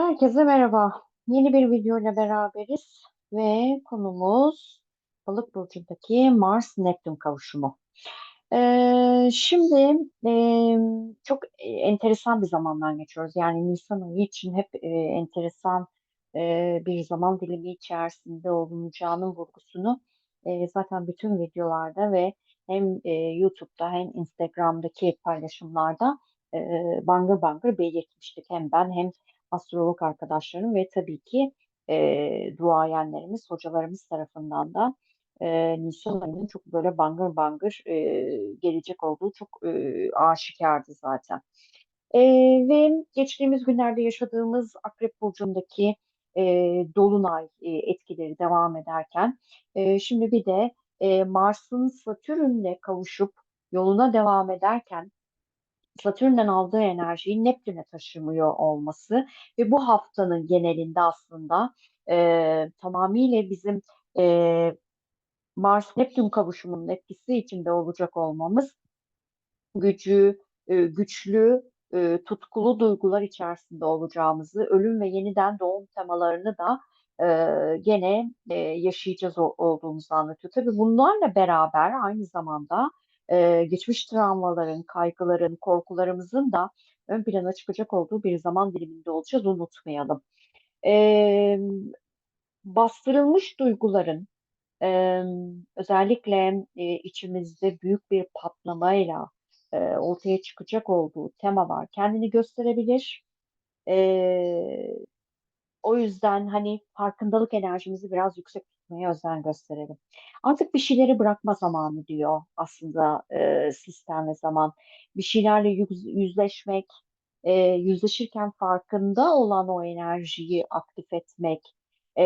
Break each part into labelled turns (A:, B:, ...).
A: Herkese merhaba. Yeni bir video ile beraberiz ve konumuz Balık burcundaki Mars-Neptün kavuşumu. Ee, şimdi e, çok enteresan bir zamandan geçiyoruz. Yani Nisan ayı için hep e, enteresan e, bir zaman dilimi içerisinde olunacağının vurgusunu e, zaten bütün videolarda ve hem e, YouTube'da hem Instagram'daki paylaşımlarda e, bangır bangır belirtmiştik. Hem ben hem astrolog arkadaşlarım ve tabii ki e, duayenlerimiz, hocalarımız tarafından da e, Nisan ayının çok böyle bangır bangır e, gelecek olduğu çok e, aşikardı zaten. E, ve geçtiğimiz günlerde yaşadığımız Akrep Burcu'ndaki e, Dolunay e, etkileri devam ederken e, şimdi bir de e, Mars'ın Satürn'le kavuşup yoluna devam ederken Satürn'den aldığı enerjiyi Neptün'e taşımıyor olması ve bu haftanın genelinde aslında e, tamamıyla bizim e, Mars-Neptün kavuşumunun etkisi içinde olacak olmamız gücü, e, güçlü, e, tutkulu duygular içerisinde olacağımızı, ölüm ve yeniden doğum temalarını da e, gene e, yaşayacağız o, olduğumuzu anlatıyor. Tabii bunlarla beraber aynı zamanda e, geçmiş travmaların, kaygıların, korkularımızın da ön plana çıkacak olduğu bir zaman diliminde olacağız, unutmayalım. E, bastırılmış duyguların, ee, özellikle e, içimizde büyük bir patlamayla e, ortaya çıkacak olduğu temalar kendini gösterebilir. Ee, o yüzden hani farkındalık enerjimizi biraz yüksek tutmaya özen gösterelim. Artık bir şeyleri bırakma zamanı diyor aslında e, sistem ve zaman. Bir şeylerle yüz- yüzleşmek, e, yüzleşirken farkında olan o enerjiyi aktif etmek e,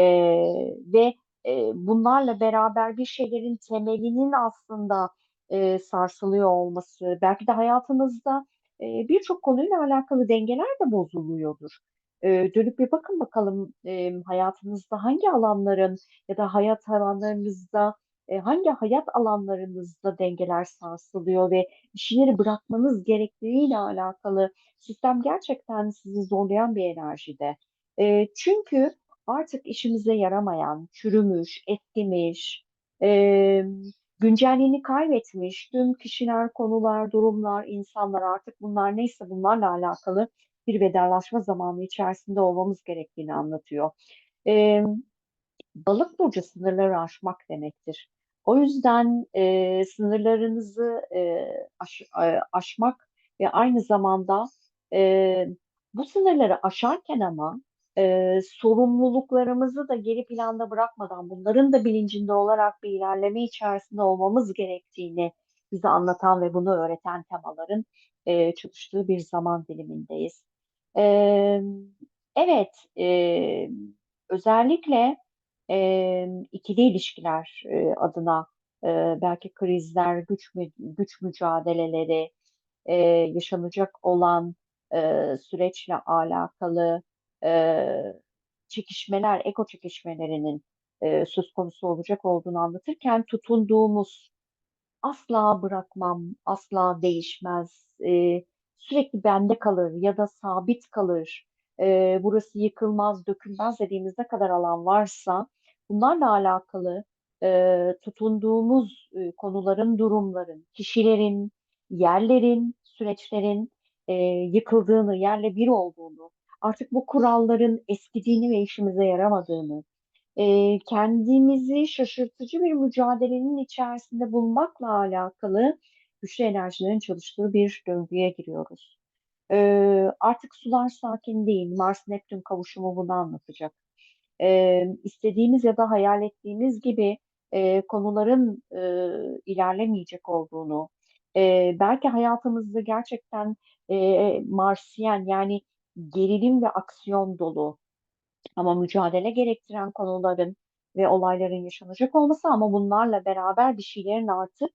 A: ve e, bunlarla beraber bir şeylerin temelinin aslında e, sarsılıyor olması, belki de hayatınızda e, birçok konuyla alakalı dengeler de bozuluyordur. Dönüp bir bakın bakalım e, hayatınızda hangi alanların ya da hayat alanlarınızda hangi hayat alanlarınızda dengeler sarsılıyor ve bir bırakmanız gerektiğiyle alakalı sistem gerçekten sizi zorlayan bir enerjide. E, çünkü artık işimize yaramayan, çürümüş, eskimiş, e, güncelliğini kaybetmiş tüm kişiler, konular, durumlar, insanlar artık bunlar neyse bunlarla alakalı bir vedalaşma zamanı içerisinde olmamız gerektiğini anlatıyor. E, balık burcu sınırları aşmak demektir. O yüzden e, sınırlarınızı e, aş, e, aşmak ve aynı zamanda e, bu sınırları aşarken ama e, sorumluluklarımızı da geri planda bırakmadan bunların da bilincinde olarak bir ilerleme içerisinde olmamız gerektiğini bize anlatan ve bunu öğreten temaların e, çalıştığı bir zaman dilimindeyiz. E, evet, e, özellikle e, ikili ilişkiler e, adına e, belki krizler, güç mü, güç mücadeleleri, e, yaşanacak olan e, süreçle alakalı e, çekişmeler, eko çekişmelerinin e, söz konusu olacak olduğunu anlatırken tutunduğumuz asla bırakmam, asla değişmez, e, sürekli bende kalır ya da sabit kalır, e, burası yıkılmaz, dökülmez dediğimiz ne kadar alan varsa bunlarla alakalı e, tutunduğumuz e, konuların, durumların, kişilerin, yerlerin, süreçlerin e, yıkıldığını, yerle bir olduğunu, artık bu kuralların eskidiğini ve işimize yaramadığını, e, kendimizi şaşırtıcı bir mücadelenin içerisinde bulmakla alakalı güçlü enerjilerin çalıştığı bir döngüye giriyoruz. E, artık sular sakin değil. Mars-Neptün kavuşumu bunu anlatacak. E, istediğimiz ya da hayal ettiğimiz gibi e, konuların e, ilerlemeyecek olduğunu, e, belki hayatımızda gerçekten e, Marsiyen yani gerilim ve aksiyon dolu ama mücadele gerektiren konuların ve olayların yaşanacak olması ama bunlarla beraber bir şeylerin artık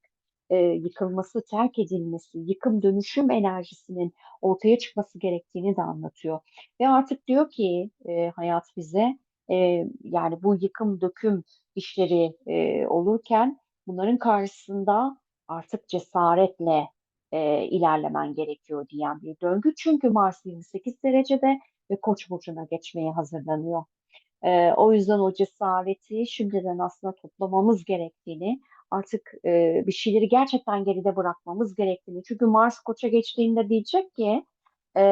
A: e, yıkılması, terk edilmesi, yıkım dönüşüm enerjisinin ortaya çıkması gerektiğini de anlatıyor. Ve artık diyor ki e, hayat bize e, yani bu yıkım döküm işleri e, olurken bunların karşısında artık cesaretle e, ilerlemen gerekiyor diyen bir döngü. Çünkü Mars 28 derecede ve Koç burcuna geçmeye hazırlanıyor. E, o yüzden o cesareti şimdiden aslında toplamamız gerektiğini, artık e, bir şeyleri gerçekten geride bırakmamız gerektiğini. Çünkü Mars Koç'a geçtiğinde diyecek ki, e,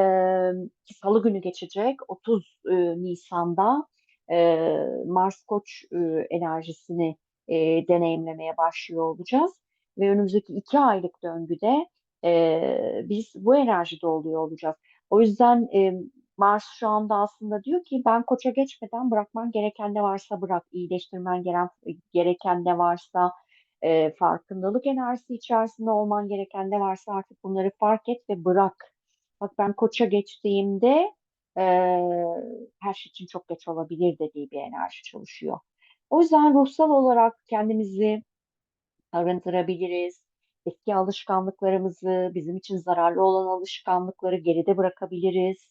A: Salı günü geçecek 30 e, Nisan'da e, Mars Koç e, enerjisini e, deneyimlemeye başlıyor olacağız. Ve önümüzdeki iki aylık döngüde e, biz bu enerjide oluyor olacağız. O yüzden e, Mars şu anda aslında diyor ki ben koça geçmeden bırakman gereken ne varsa bırak, iyileştirmen gereken ne varsa, e, farkındalık enerjisi içerisinde olman gereken ne varsa artık bunları fark et ve bırak. Bak ben koça geçtiğimde e, her şey için çok geç olabilir dediği bir enerji çalışıyor. O yüzden ruhsal olarak kendimizi arındırabiliriz. Eski alışkanlıklarımızı, bizim için zararlı olan alışkanlıkları geride bırakabiliriz.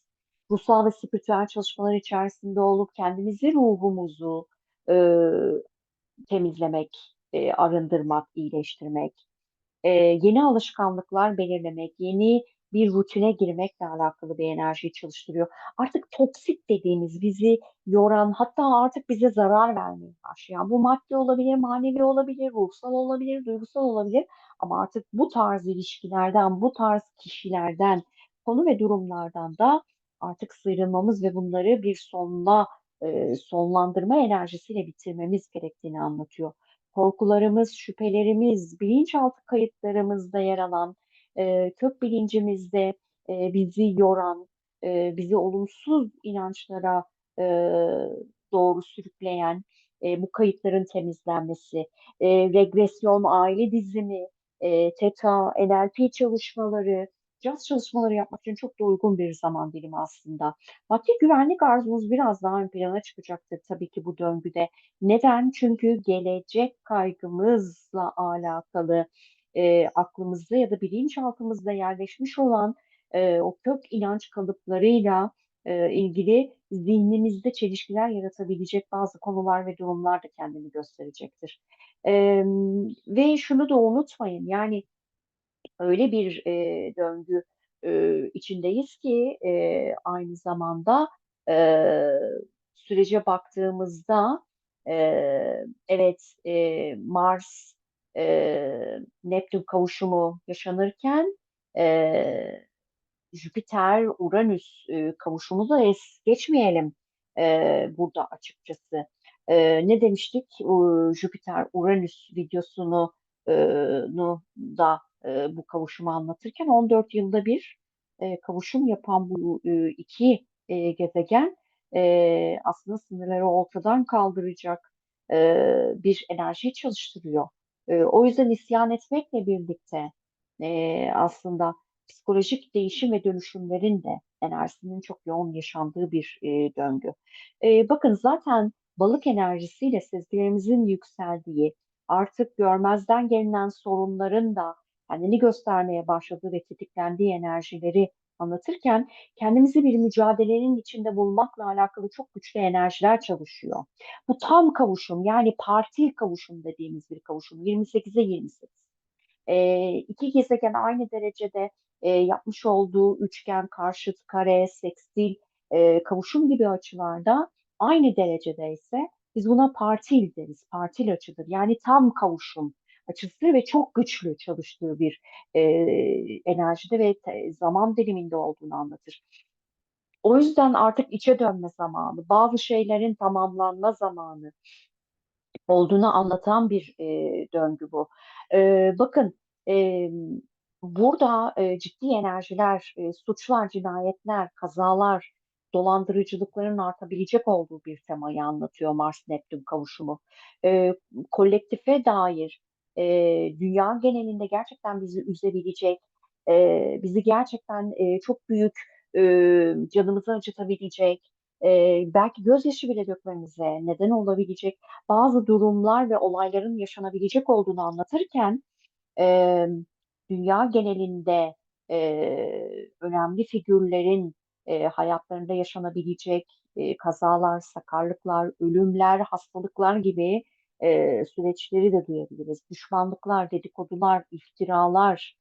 A: Ruhsal ve spiritüel çalışmalar içerisinde olup kendimizi, ruhumuzu e, temizlemek, e, arındırmak, iyileştirmek e, yeni alışkanlıklar belirlemek, yeni bir rutine girmekle alakalı bir enerjiyi çalıştırıyor. Artık toksik dediğimiz bizi yoran hatta artık bize zarar vermeye başlayan bu maddi olabilir, manevi olabilir, ruhsal olabilir, duygusal olabilir ama artık bu tarz ilişkilerden, bu tarz kişilerden, konu ve durumlardan da artık sıyrılmamız ve bunları bir sonla e, sonlandırma enerjisiyle bitirmemiz gerektiğini anlatıyor korkularımız, şüphelerimiz, bilinçaltı kayıtlarımızda yer alan, e, kök bilincimizde e, bizi yoran, e, bizi olumsuz inançlara e, doğru sürükleyen e, bu kayıtların temizlenmesi, e, regresyon, aile dizimi, e, TETA, NLP çalışmaları, caz çalışmaları yapmak için çok da uygun bir zaman dilimi aslında. Maddi güvenlik arzumuz biraz daha ön plana çıkacaktır tabii ki bu döngüde. Neden? Çünkü gelecek kaygımızla alakalı e, aklımızda ya da bilinçaltımızda yerleşmiş olan e, o kök inanç kalıplarıyla e, ilgili zihnimizde çelişkiler yaratabilecek bazı konular ve durumlar da kendini gösterecektir. E, ve şunu da unutmayın yani öyle bir e, döngü e, içindeyiz ki e, aynı zamanda e, sürece baktığımızda e, evet e, Mars e, Neptün kavuşumu yaşanırken e, Jüpiter Uranüs e, kavuşumu da es geçmeyelim e, burada açıkçası. E, ne demiştik? O, Jüpiter Uranüs videosunu e, da e, bu kavuşumu anlatırken 14 yılda bir e, kavuşum yapan bu e, iki e, gezegen e, aslında sınırları ortadan kaldıracak e, bir enerji çalıştırıyor. E, o yüzden isyan etmekle birlikte e, aslında psikolojik değişim ve dönüşümlerin de enerjisinin çok yoğun yaşandığı bir e, döngü. E, bakın zaten balık enerjisiyle sezgilerimizin yükseldiği, artık görmezden gelinen sorunların da kendini göstermeye başladığı ve tetiklendiği enerjileri anlatırken kendimizi bir mücadelenin içinde bulmakla alakalı çok güçlü enerjiler çalışıyor. Bu tam kavuşum yani partil kavuşum dediğimiz bir kavuşum 28'e 28. E, iki gezegen aynı derecede e, yapmış olduğu üçgen, karşıt, kare, sekstil, e, kavuşum gibi açılarda aynı derecede ise biz buna partil deriz. Partil açıdır. Yani tam kavuşum açısı ve çok güçlü çalıştığı bir e, enerjide ve zaman diliminde olduğunu anlatır. O yüzden artık içe dönme zamanı, bazı şeylerin tamamlanma zamanı olduğunu anlatan bir e, döngü bu. E, bakın e, burada e, ciddi enerjiler, e, suçlar, cinayetler, kazalar, dolandırıcılıkların artabilecek olduğu bir temayı anlatıyor Mars-Neptün kavuşumu. E, kolektife dair e, dünya genelinde gerçekten bizi üzebilecek, e, bizi gerçekten e, çok büyük e, canımızı acıtabilecek, e, belki gözyaşı bile dökmemize neden olabilecek bazı durumlar ve olayların yaşanabilecek olduğunu anlatırken e, dünya genelinde e, önemli figürlerin e, hayatlarında yaşanabilecek e, kazalar, sakarlıklar, ölümler, hastalıklar gibi e, süreçleri de duyabiliriz. Düşmanlıklar, dedikodular, iftiralar,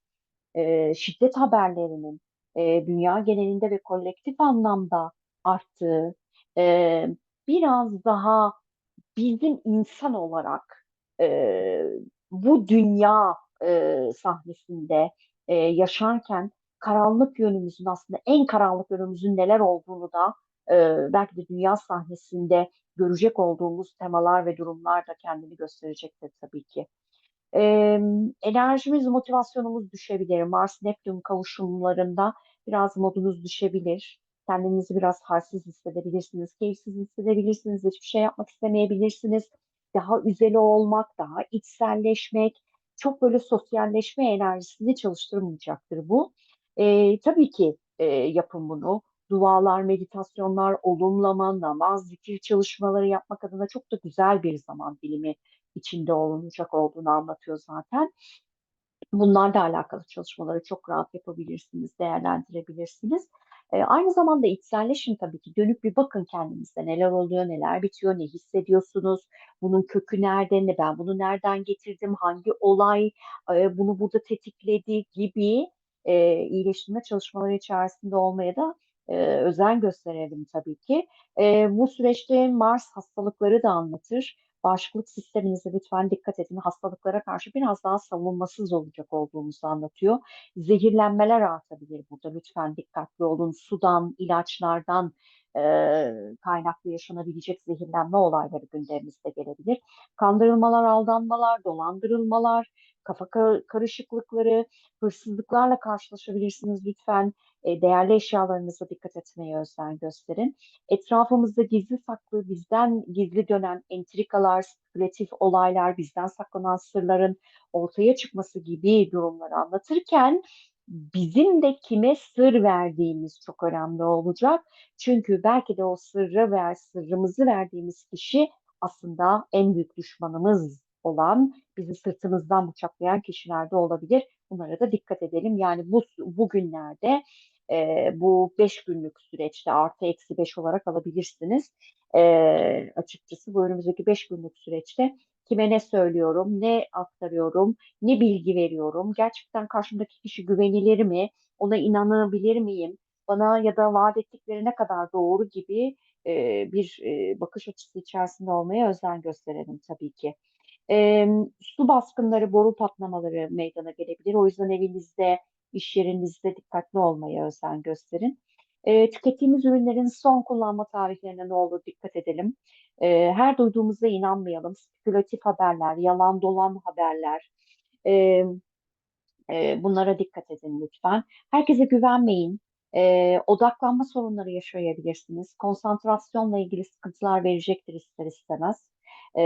A: e, şiddet haberlerinin e, dünya genelinde ve kolektif anlamda arttığı, e, biraz daha bizim insan olarak e, bu dünya e, sahnesinde e, yaşarken karanlık yönümüzün aslında en karanlık yönümüzün neler olduğunu da e, belki de dünya sahnesinde görecek olduğumuz temalar ve durumlar da kendini gösterecektir tabii ki. Ee, enerjimiz, motivasyonumuz düşebilir. Mars-Neptün kavuşumlarında biraz modunuz düşebilir. Kendinizi biraz halsiz hissedebilirsiniz, keyifsiz hissedebilirsiniz, hiçbir şey yapmak istemeyebilirsiniz. Daha üzeli olmak, daha içselleşmek, çok böyle sosyalleşme enerjisini çalıştırmayacaktır bu. Ee, tabii ki e, yapın bunu. Dualar, meditasyonlar, olumlama, namaz, zikir çalışmaları yapmak adına çok da güzel bir zaman dilimi içinde olunacak olduğunu anlatıyor zaten. Bunlarla alakalı çalışmaları çok rahat yapabilirsiniz, değerlendirebilirsiniz. E, aynı zamanda içselleşin tabii ki. Dönüp bir bakın kendinizde neler oluyor, neler bitiyor, ne hissediyorsunuz, bunun kökü nerede, ne ben bunu nereden getirdim, hangi olay e, bunu burada tetikledi gibi e, iyileştirme çalışmaları içerisinde olmaya da e, özen gösterelim tabii ki. E, bu süreçte Mars hastalıkları da anlatır bağışıklık sisteminize lütfen dikkat edin. Hastalıklara karşı biraz daha savunmasız olacak olduğumuzu anlatıyor. Zehirlenmeler artabilir burada. Lütfen dikkatli olun. Sudan, ilaçlardan e, kaynaklı yaşanabilecek zehirlenme olayları gündemimizde gelebilir. Kandırılmalar, aldanmalar, dolandırılmalar, kafa karışıklıkları, hırsızlıklarla karşılaşabilirsiniz. Lütfen e, değerli eşyalarınıza dikkat etmeye özen gösterin. Etrafımızda gizli saklı, bizden gizli dönen entrikalar, spekülatif olaylar, bizden saklanan sırların ortaya çıkması gibi durumları anlatırken bizim de kime sır verdiğimiz çok önemli olacak. Çünkü belki de o sırrı ver, sırrımızı verdiğimiz kişi aslında en büyük düşmanımız olan, bizi sırtımızdan bıçaklayan kişiler de olabilir. Bunlara da dikkat edelim. Yani bu bugünlerde e, bu beş günlük süreçte artı eksi beş olarak alabilirsiniz. E, açıkçası bu önümüzdeki beş günlük süreçte kime ne söylüyorum, ne aktarıyorum, ne bilgi veriyorum, gerçekten karşımdaki kişi güvenilir mi, ona inanabilir miyim, bana ya da vaat ettikleri kadar doğru gibi e, bir e, bakış açısı içerisinde olmaya özen gösterelim tabii ki. E, su baskınları, boru patlamaları meydana gelebilir. O yüzden evinizde, iş yerinizde dikkatli olmaya özen gösterin. E, tükettiğimiz ürünlerin son kullanma tarihlerine ne olur dikkat edelim. E, her duyduğumuza inanmayalım. Spekülatif haberler, yalan dolan haberler. E, e, bunlara dikkat edin lütfen. Herkese güvenmeyin. E, odaklanma sorunları yaşayabilirsiniz. Konsantrasyonla ilgili sıkıntılar verecektir ister istemez. E,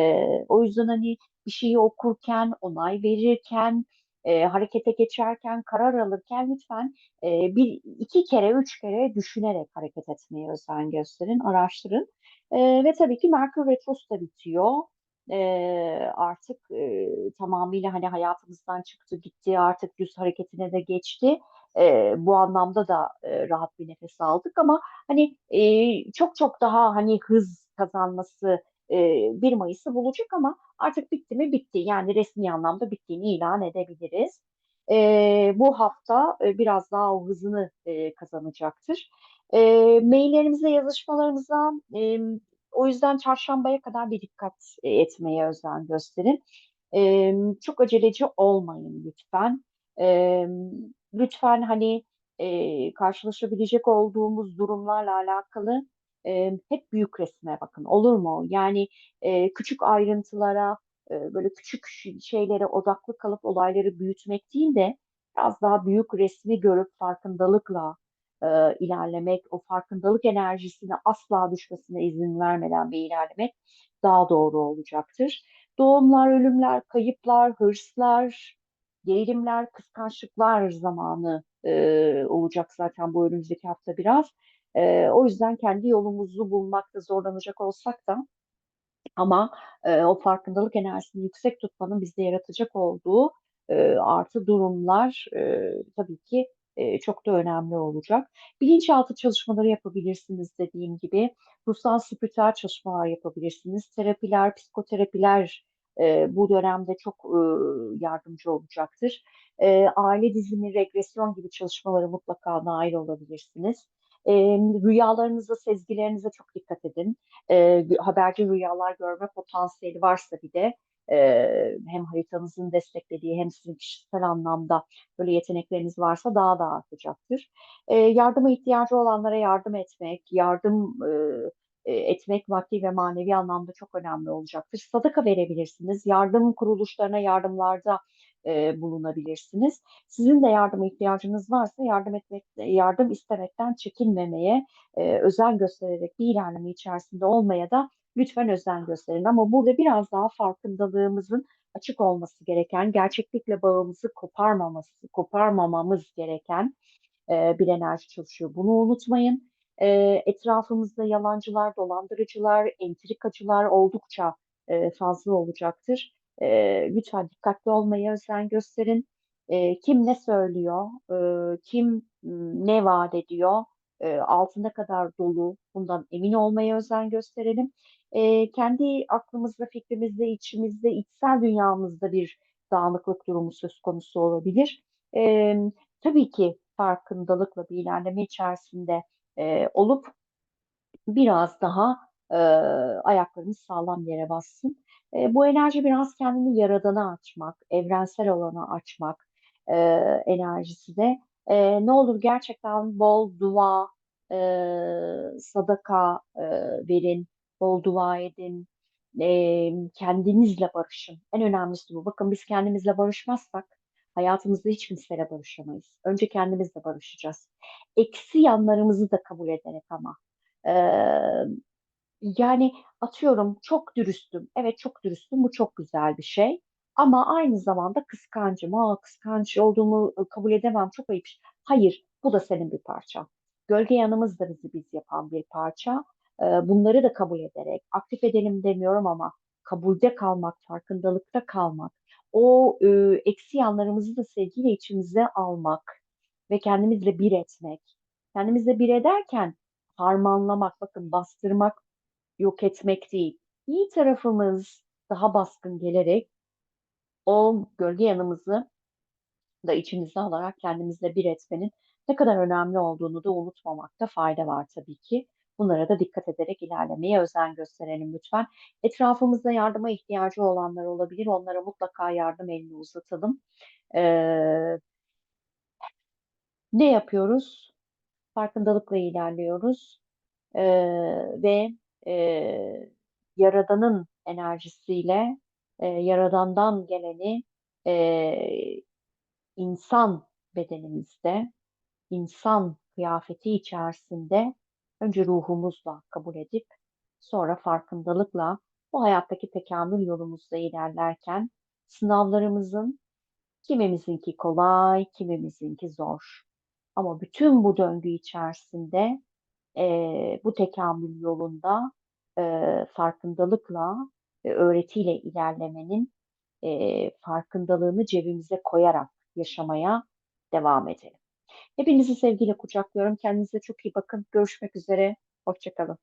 A: o yüzden hani bir şeyi okurken, onay verirken, e, harekete geçerken, karar alırken lütfen e, bir iki kere, üç kere düşünerek hareket etmeye özen gösterin, araştırın. E, ve tabii ki Merkür Retrosu da bitiyor. E, artık e, tamamıyla hani hayatımızdan çıktı, gitti, artık düz hareketine de geçti. E, bu anlamda da e, rahat bir nefes aldık ama hani e, çok çok daha hani hız kazanması 1 Mayıs'ı bulacak ama artık bitti mi bitti. Yani resmi anlamda bittiğini ilan edebiliriz. Bu hafta biraz daha o hızını kazanacaktır. Maillerimize, yazışmalarımıza o yüzden çarşambaya kadar bir dikkat etmeye özen gösterin. Çok aceleci olmayın lütfen. Lütfen hani karşılaşabilecek olduğumuz durumlarla alakalı e, hep büyük resme bakın olur mu? Yani e, küçük ayrıntılara e, böyle küçük şeylere odaklı kalıp olayları büyütmek değil de biraz daha büyük resmi görüp farkındalıkla e, ilerlemek, o farkındalık enerjisine asla düşmesine izin vermeden bir ilerlemek daha doğru olacaktır. Doğumlar, ölümler, kayıplar, hırslar, gerilimler, kıskançlıklar zamanı e, olacak zaten bu önümüzdeki hafta biraz. E, o yüzden kendi yolumuzu bulmakta zorlanacak olsak da ama e, o farkındalık enerjisini yüksek tutmanın bizde yaratacak olduğu e, artı durumlar e, tabii ki e, çok da önemli olacak. Bilinçaltı çalışmaları yapabilirsiniz dediğim gibi. Ruhsal spiritüel çalışmalar yapabilirsiniz. Terapiler, psikoterapiler e, bu dönemde çok e, yardımcı olacaktır. e, aile dizimi, regresyon gibi çalışmalara mutlaka nail olabilirsiniz. E, rüyalarınıza, sezgilerinize çok dikkat edin. E, haberci rüyalar görme potansiyeli varsa bir de e, hem haritanızın desteklediği hem sizin kişisel anlamda böyle yetenekleriniz varsa daha da artacaktır. E, yardıma ihtiyacı olanlara yardım etmek, yardım e, etmek maddi ve manevi anlamda çok önemli olacaktır. Sadaka verebilirsiniz, yardım kuruluşlarına yardımlarda e, bulunabilirsiniz. Sizin de yardıma ihtiyacınız varsa yardım etmek, yardım istemekten çekinmemeye, e, özen göstererek bir ilerleme içerisinde olmaya da lütfen özen gösterin. Ama burada biraz daha farkındalığımızın açık olması gereken, gerçeklikle bağımızı koparmaması, koparmamamız gereken e, bir enerji çalışıyor. Bunu unutmayın. E, etrafımızda yalancılar, dolandırıcılar, entrikacılar oldukça e, fazla olacaktır. E, lütfen dikkatli olmaya özen gösterin. E, kim ne söylüyor, e, kim ne vaat ediyor, e, altında kadar dolu, bundan emin olmaya özen gösterelim. E, kendi aklımızda, fikrimizde, içimizde, içsel dünyamızda bir dağınıklık durumu söz konusu olabilir. E, tabii ki farkındalıkla bir ilerleme içerisinde e, olup biraz daha e, ayaklarımız sağlam yere bassın. E, bu enerji biraz kendini yaradana açmak, evrensel olana açmak e, enerjisi de. E, ne olur gerçekten bol dua, e, sadaka e, verin, bol dua edin, e, kendinizle barışın. En önemlisi bu. Bakın biz kendimizle barışmazsak hayatımızda hiç kimseyle barışamayız. Önce kendimizle barışacağız. Eksi yanlarımızı da kabul ederek ama. E, yani atıyorum çok dürüstüm. Evet çok dürüstüm. Bu çok güzel bir şey. Ama aynı zamanda kıskancım. Aa, kıskanç olduğumu kabul edemem. Çok ayıp. Hayır, bu da senin bir parça. Gölge yanımız da bizi biz yapan bir parça. Bunları da kabul ederek, aktif edelim demiyorum ama kabulde kalmak, farkındalıkta kalmak, o e, eksi yanlarımızı da sevgiyle içimize almak ve kendimizle bir etmek. Kendimizle bir ederken harmanlamak, bakın bastırmak, yok etmek değil. İyi tarafımız daha baskın gelerek o gölge yanımızı da içimize alarak kendimizle bir etmenin ne kadar önemli olduğunu da unutmamakta fayda var tabii ki. Bunlara da dikkat ederek ilerlemeye özen gösterelim lütfen. Etrafımızda yardıma ihtiyacı olanlar olabilir. Onlara mutlaka yardım elini uzatalım. Ee, ne yapıyoruz? Farkındalıkla ilerliyoruz. Ee, ve e, Yaradan'ın enerjisiyle e, Yaradan'dan geleni e, insan bedenimizde, insan kıyafeti içerisinde önce ruhumuzla kabul edip sonra farkındalıkla bu hayattaki tekamül yolumuzda ilerlerken sınavlarımızın kimimizinki kolay, kimimizinki zor. Ama bütün bu döngü içerisinde e, bu tekamül yolunda e, farkındalıkla ve öğretiyle ilerlemenin e, farkındalığını cebimize koyarak yaşamaya devam edelim. Hepinizi sevgiyle kucaklıyorum. Kendinize çok iyi bakın. Görüşmek üzere. Hoşçakalın.